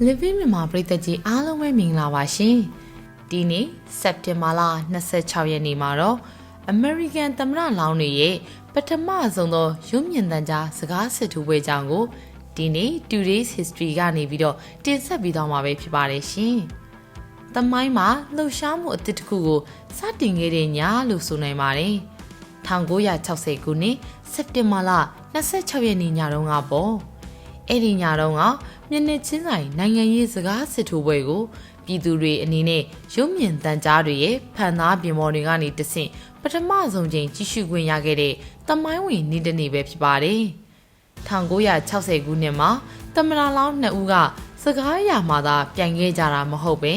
Living မြန်မာပြည်သက်ကြီးအားလုံးပဲမင်္ဂလာပါရှင်ဒီနေ့စက်တင်ဘာလ26ရက်နေ့မှာတော့ American သမ္မတလောင်းတွေရဲ့ပထမဆုံးသောရုပ်မြင်သံကြားစကားစစ်ထိုးပွဲကြောင်းကိုဒီနေ့ Today's History ကနေပြီးတော့တင်ဆက်ပြီးတော့မှာပဲဖြစ်ပါတယ်ရှင်။တမိုင်းမှာလှုပ်ရှားမှုအသစ်တစ်ခုကိုစတင်ခဲ့တဲ့ညလို့ဆိုနိုင်ပါတယ်။1960ခုနှစ်စက်တင်ဘာလ26ရက်နေ့ညတုန်းကပေါ့။ အဲ့ဒီညတုန်းကမျက်နှာချင်းဆိုင်နိုင်ငံရေးစကားစစ်ထိုးပွဲကိုပြည်သူတွေအနေနဲ့ရုပ်မြင်သံကြားတွေရဲ့ဖန်သားပြင်ပေါ်တွေကနေတဆင့်ပထမဆုံးချိန်ကြည့်ရှုခွင့်ရခဲ့တဲ့တမိုင်းဝင်နေ့တစ်နေ့ပဲဖြစ်ပါတယ်။1960ခုနှစ်မှာသမ္မတလောင်းနှစ်ဦးကစကားအရာမှသာပြိုင်ခဲ့ကြတာမဟုတ်ပဲ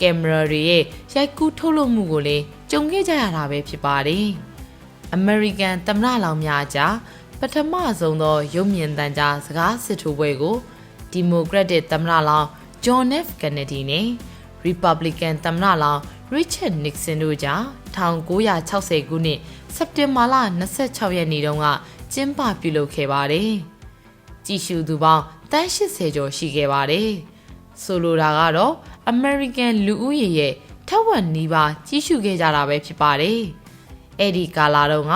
ကင်မရာတွေရဲ့ရိုက်ကူးထုတ်လုပ်မှုကိုလည်းကြုံခဲ့ကြရတာပဲဖြစ်ပါတယ်။ American သမ္မတလောင်းများကြားပ ထမဆုံးသောရုပ်မြင်သံကြားစကားစစ်ထိုးပွဲကိုဒီမိုကရက်တစ်သမ္မတလောင်း John F. Kennedy နဲ့ Republican သမ္မတလောင်း Richard Nixon တို့ကြား1960ခုနှစ်စက်တင်ဘာလ26ရက်နေ့တုန်းကကျင်းပပြုလုပ်ခဲ့ပါတယ်။ကြည်ရှုသူပေါင်းတန်း80ကျော်ရှိခဲ့ပါတယ်။ဆိုလိုတာကတော့ American လူဦးရေရဲ့ထက်ဝက်နီးပါးကြီးရှုခဲ့ကြတာပဲဖြစ်ပါတယ်။အဲ့ဒီကာလာတုန်းက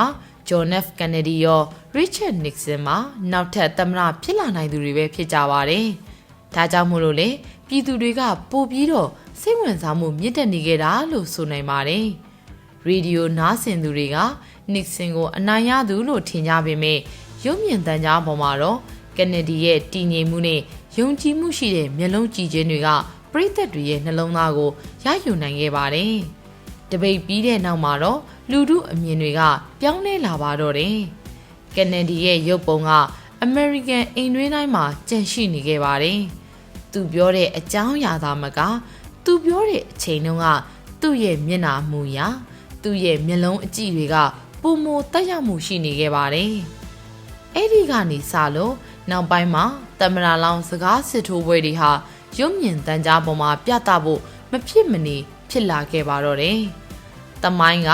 John F. Kennedy ရော Richard Nixon မှာနောက်ထပ်သမ္မတဖြစ်လာနိုင်သူတွေပဲဖြစ်ကြပါတယ်။ဒါကြောင့်မို့လို့လေပြည်သူတွေကပို့ပြီးတော့စိတ်ဝင်စားမှုမြင့်တက်နေကြတာလို့ဆိုနိုင်ပါတယ်။ရေဒီယိုနားဆင်သူတွေက Nixon ကိုအနိုင်ရသူလို့ထင်ကြပေမဲ့ရုပ်မြင်သံကြားပေါ်မှာတော့ Kennedy ရဲ့တည်ငြိမ်မှုနဲ့ယုံကြည်မှုရှိတဲ့မျက်လုံးကြည်ခြင်းတွေကပြည်သက်တွေရဲ့နှလုံးသားကိုရယူနိုင်ခဲ့ပါတယ်။ တပိတ်ပြီးတဲ့နောက်မှာတော့လူထုအမြင်တွေက ပြောင်းလဲလာပါတော့တယ်။ Kennedy ရဲ့ရုပ်ပုံက American အိမ်တွင်းတိုင်းမှာကျန်ရှိနေခဲ့ပါတယ်။သူပြောတဲ့အကြောင်းအရာသာမက သူပြောတဲ့အချိန်တုန်းကသူ့ရဲ့မျက်နှာမူရာသူ့ရဲ့မျက်လုံးအကြည့်တွေကပုံမတက်ရောက်မှုရှိနေခဲ့ပါတယ်။အဲ့ဒီကနေစလို့နောက်ပိုင်းမှာတမနာလောင်စကားစစ်ထိုးပွဲတွေဟာရုပ်မြင်သံကြားပေါ်မှာပြသဖို့မဖြစ်မနေ ဖြစ်လာခဲ့ပါတော့တယ်။တမိုင်းက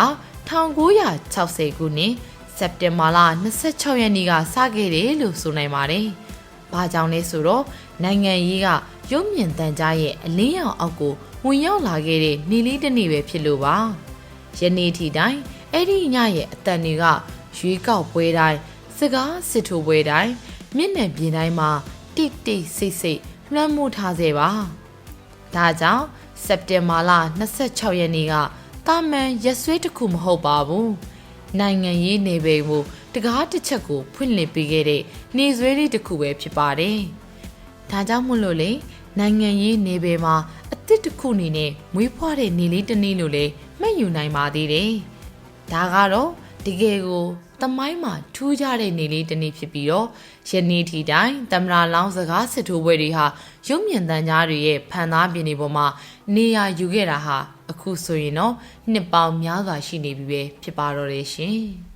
1960ခုနှစ်စက်တင်ဘာလ26ရက်နေ့ကစခဲ့တယ်လို့ဆိုနိုင်ပါတယ်။ဘာကြောင့်လဲဆိုတော့နိုင်ငံရေးကရုပ်မြင်သံကြားရဲ့အလင်းရောင်အောက်ကိုဝင်ရောက်လာခဲ့တဲ့နေလေးတစ်နေ့ပဲဖြစ်လို့ပါ။ယနေ့ထိတိုင်းအဲ့ဒီညရဲ့အတန်တွေကရွေးကောက်ပွဲတိုင်းစကားစစ်ထိုးပွဲတိုင်းမျက်နှာပြင်တိုင်းမှာတိတ်တိတ်ဆိတ်ဆိတ်လွှမ်းမိုးထားစေပါ။ ဒါကြောင့်စက်တင်ဘာလ26ရက်နေ့ကတာမန်ရက်ဆွေးတစ်ခုမဟုတ်ပါဘူး။နိုင်ငံရေးနေပေမှုတကားတစ်ချက်ကိုဖွင့်လှစ်ပေးခဲ့တဲ့နေဆွေးလေးတစ်ခုပဲဖြစ်ပါတယ်။ဒါကြောင့်မို့လို့လေနိုင်ငံရေးနေပေမှာအစ်စ်တစ်ခုအနေနဲ့မွေးဖွားတဲ့နေလေးတစ်နေ့လို့လေမှတ်ယူနိုင်ပါသေးတယ်။ဒါကတော့ တကယ်ကိုတမိုင်းမှာထူးခြားတဲ့နေလေးတစ်နေ့ဖြစ်ပြီးတော့ယနေ့ထိတိုင်းတမရာလောင်းစကားစစ်ထိုးပွဲတွေဟာရုပ်မြင်သံကြားတွေရဲ့ဖန်သားပြင်တွေပေါ်မှာနေရာယူခဲ့တာဟာအခုဆိုရင်တော့နှစ်ပေါင်းများစွာရှိနေပြီပဲဖြစ်ပါတော့တယ်ရှင်။